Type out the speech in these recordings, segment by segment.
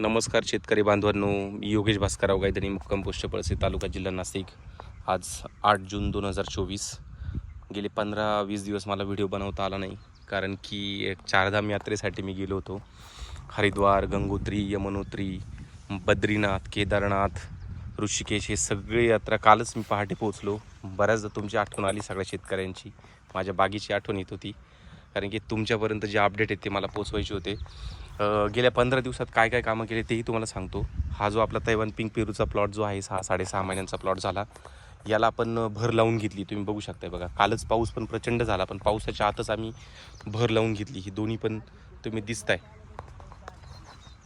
नमस्कार शेतकरी बांधवांनो मी योगेश भास्करराव गायधनी मुक्काम पोस्ट पळसे तालुका जिल्हा नाशिक. आज आठ जून दोन हजार चोवीस. गेले पंधरा वीस दिवस मला व्हिडिओ बनवता आला नाही कारण की एक चारधाम यात्रेसाठी मी गेलो होतो. हरिद्वार गंगोत्री यमुनोत्री बद्रीनाथ केदारनाथ ऋषिकेश हे सगळे यात्रा कालच मी पहाटे पोहोचलो. बऱ्याचदा तुमची आठवण आली सगळ्या शेतकऱ्यांची. माझ्या बागेची आठवण येत होती कारण की तुमच्यापर्यंत जे अपडेट आहेत ते मला पोचवायचे होते. गेल्या पंधरा दिवसात काय काय कामं केले तेही तुम्हाला सांगतो. हा जो आपला तैवान पिंक पेरूचा प्लॉट जो आहे सहा साडेसहा महिन्यांचा प्लॉट झाला. याला आपण भर लावून घेतली. तुम्ही बघू शकताय बघा. कालच पाऊस पण प्रचंड झाला पण पावसाच्या आतच आम्ही भर लावून घेतली. ही दोन्ही पण तुम्ही दिसताय.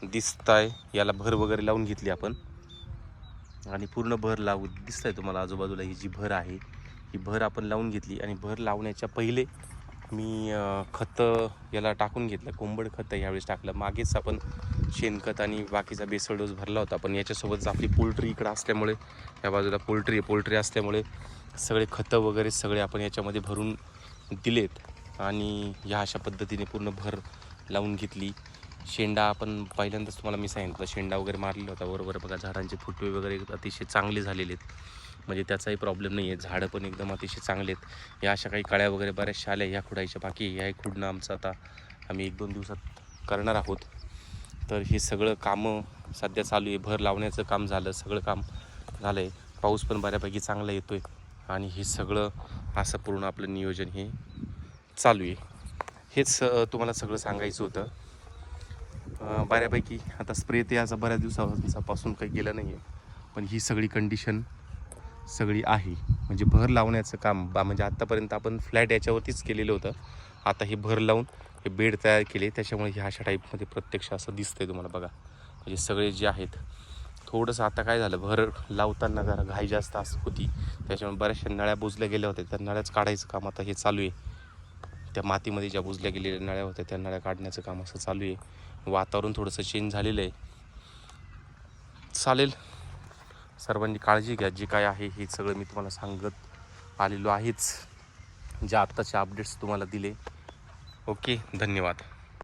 दिसताय. याला भर वगैरे लावून घेतली आपण. आणि पूर्ण भर लावू दिसतंय तुम्हाला आजूबाजूला ही जी भर आहे ही भर आपण लावून घेतली. आणि भर लावण्याच्या पहिले मी खतं याला टाकून घेतलं. कोंबड खतं यावेळेस टाकलं. मागेच आपण शेणखत आणि बाकीचा बेसळ डोस भरला होता. पण याच्यासोबत आपली पोल्ट्री इकडं असल्यामुळे या बाजूला पोल्ट्री आहे. पोल्ट्री असल्यामुळे सगळे खतं वगैरे सगळे आपण याच्यामध्ये भरून दिलेत. आणि ह्या अशा पद्धतीने पूर्ण भर लावून घेतली. शेंडा आपण पहिल्यांदाच तुम्हाला मी सांगितलं. शेंडा वगैरे मारलेला होता. बरोबर बघा. झाडांचे फुटवे वगैरे अतिशय चांगले झालेले आहेत. म्हणजे त्याचाही प्रॉब्लेम नाही आहे झाडं पण एकदम अतिशय चांगले आहेत. या अशा काही कळ्या वगैरे बऱ्याचशा आल्या ह्या खुडायच्या बाकी ह्या खुडणं आमचं आता आम्ही एक दोन दिवसात करणार आहोत. तर हे सगळं कामं सध्या चालू आहे. भर लावण्याचं काम झालं सगळं काम झालं आहे पाऊस पण बऱ्यापैकी चांगला येतो आहे आणि हे सगळं असं पूर्ण आपलं नियोजन हे चालू आहे. हेच तुम्हाला सगळं सांगायचं होतं. बऱ्यापैकी आता स्प्रे ते याचा बऱ्याच दिवसापासून काही गेलं नाही आहे पण ही सगळी कंडिशन सगळी आहे. म्हणजे भर लावण्याचं काम बा म्हणजे आत्तापर्यंत आपण फ्लॅट याच्यावरतीच केलेलं होतं. आता हे भर लावून हे बेड तयार केले. त्याच्यामुळे ह्या अशा टाईपमध्ये प्रत्यक्ष असं दिसतंय तुम्हाला बघा. म्हणजे सगळे जे आहेत थोडंसं आता काय झालं भर लावताना जरा घाई जास्त असं होती. त्याच्यामुळे बऱ्याचशा नळ्या बुजल्या गेल्या होत्या. त्या नळ्याच काढायचं काम आता हे चालू आहे. त्या मातीमध्ये ज्या बुजल्या गेलेल्या नळ्या होत्या त्या नळ्या काढण्याचं काम असं चालू आहे. वातावरण थोडंसं चेंज झालेलं आहे. चालेल. सर्वांनी काळजी घ्या. जे काय आहे हे सगळं मी तुम्हाला सांगत आलेलो आहेच. जे आत्ताचे अपडेट्स तुम्हाला दिले. ओके धन्यवाद.